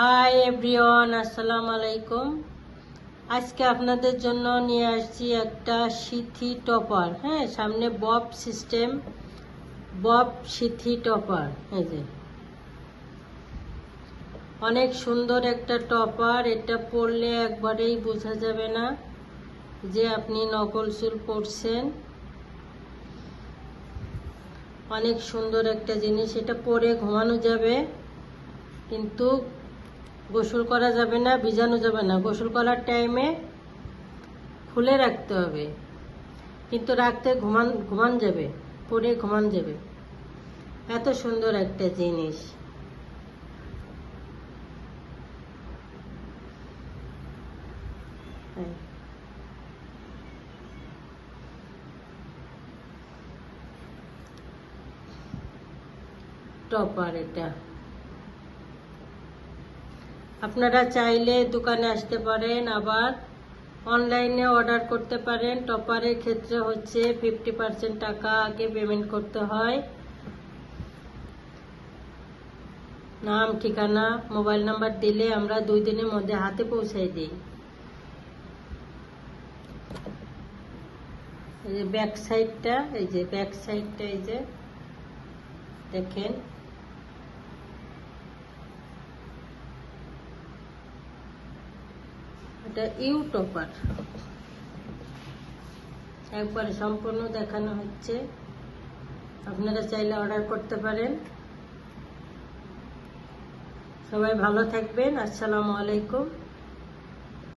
Hi everyone আসসালামু আলাইকুম আজকে আপনাদের জন্য নিয়ে আসছি একটা সিথি টপার। হ্যাঁ সামনে বব সিস্টেম, বব সিথি টপার। এই যে। অনেক সুন্দর একটা টপার, এটা পরলে একবারেই বোঝা যাবে না যে আপনি নকল চুল পরছেন। অনেক সুন্দর একটা জিনিস, এটা পরে ঘুমানো যাবে, কিন্তু গোসল করা যাবে না, ভিজানো যাবে না। গোসল করার টাইমে খুলে রাখতে হবে। কিন্তু রাখতে ঘুমান ঘুমান যাবে, পরে ঘুমান যাবে। এত সুন্দর একটা জিনিস। হ্যাঁ। টপার এটা। আপনারা চাইলে দোকানে আসতে পারেন, আবার অনলাইনে অর্ডার করতে পারেন। টপারের ক্ষেত্রে হচ্ছে ফিফটি পার্সেন্ট টাকা আগে পেমেন্ট করতে হয়। নাম, ঠিকানা মোবাইল নাম্বার দিলে আমরা দুই দিনের মধ্যে হাতে পৌঁছাই দিই। এই ব্যাক সাইডটা এই যে ব্যাক সাইডটা এই যে দেখেন। এটা ইউ টপার একবারে সম্পূর্ণ দেখানো হচ্ছে। আপনারা চাইলে অর্ডার করতে পারেন। সবাই ভালো থাকবেন। আসসালামু আলাইকুম।